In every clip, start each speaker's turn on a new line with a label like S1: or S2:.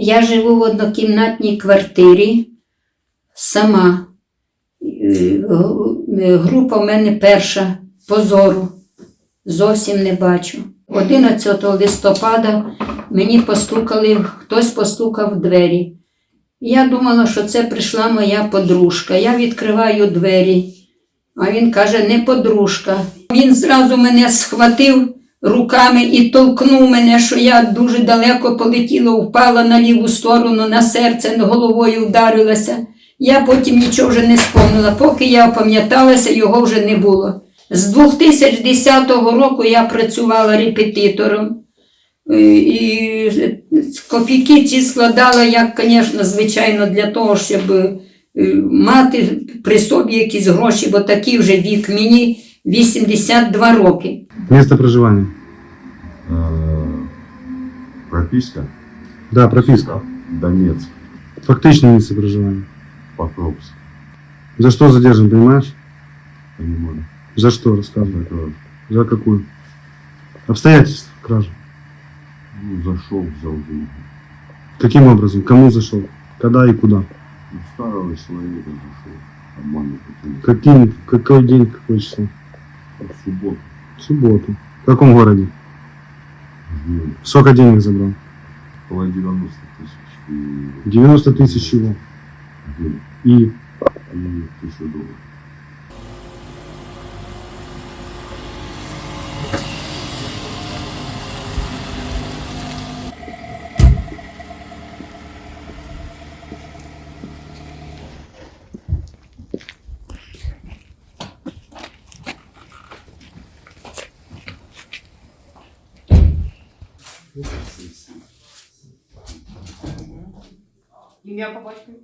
S1: Я живу в однокімнатній квартирі сама. Е, Група в мене перша позору. Зовсім не бачу. 11 листопада мені постукали, хтось постукав в двері. Я думала, що це прийшла моя подружка. Я відкриваю двері, а він каже, не подружка. Він зразу мене схватив руками і толкнув мене, що я дуже далеко полетіла, впала на ліву сторону, на серце, головою вдарилася. Я потім нічого вже не спомнила. Поки я опам'яталася, його вже не було. З 2010 року я працювала репетитором. Е, І копійки ці складала, як, звісно, звичайно, для того, щоб е, мати при собі якісь гроші, бо такий вже вік мені 82 роки.
S2: Место проживания.
S3: Э, Прописка?
S2: Да, прописка.
S3: Донецк,
S2: Фактичное место проживания.
S3: Покровск.
S2: За что задержан, понимаешь?
S3: Понимаю.
S2: За что рассказывай?
S3: Это,
S2: За какую? Обстоятельства кражи.
S3: ну, зашел, взял деньги.
S2: Каким образом? Кому зашел? Когда и куда?
S3: Ну, старого человека зашел. Путем.
S2: Каким, какой день, какое число?
S3: В субботу.
S2: В субботу. В каком городе?
S3: Жмем.
S2: Сколько денег забрал?
S3: Около 90 тысяч. И,
S2: 90 тысяч чего?
S3: денег.
S2: И
S3: и тысячу долларов.
S4: Ім'я по батькові?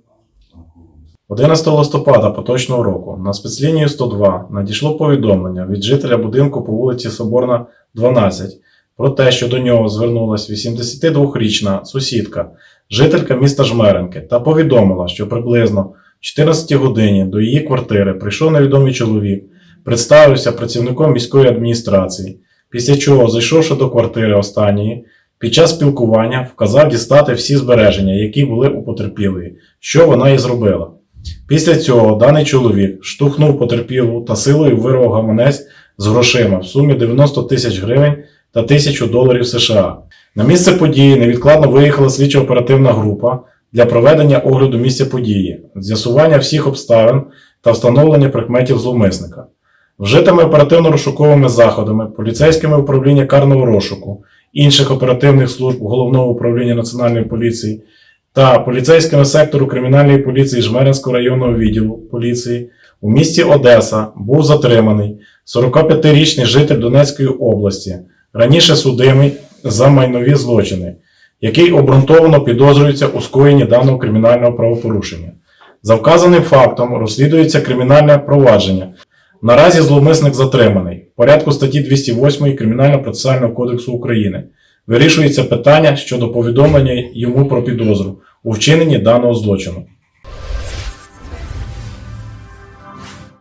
S5: 11 листопада поточного року на спецлінію 102 надійшло повідомлення від жителя будинку по вулиці Соборна, 12 про те, що до нього звернулася 82-річна сусідка, жителька міста Жмеренки, та повідомила, що приблизно в 14 годині до її квартири прийшов невідомий чоловік, представився працівником міської адміністрації, після чого, зайшовши до квартири останньої, під час спілкування вказав дістати всі збереження, які були у потерпілої, що вона і зробила. Після цього даний чоловік штовхнув потерпілу та силою вирвав гаманець з грошима в сумі 90 тисяч гривень та 1000 доларів США. На місце події невідкладно виїхала слідчо-оперативна група для проведення огляду місця події, з'ясування всіх обставин та встановлення прикметів зловмисника. Вжитими оперативно-розшуковими заходами, поліцейськими управління карного розшуку, інших оперативних служб Головного управління Національної поліції та поліцейськими сектору кримінальної поліції Жмеринського районного відділу поліції у місті Одеса був затриманий 45-річний житель Донецької області, раніше судимий за майнові злочини, який обґрунтовано підозрюється у скоєнні даного кримінального правопорушення. За вказаним фактом розслідується кримінальне провадження. Наразі зловмисник затриманий в порядку статті 208 Кримінально-процесуального кодексу України. Вирішується питання щодо повідомлення йому про підозру у вчиненні даного злочину.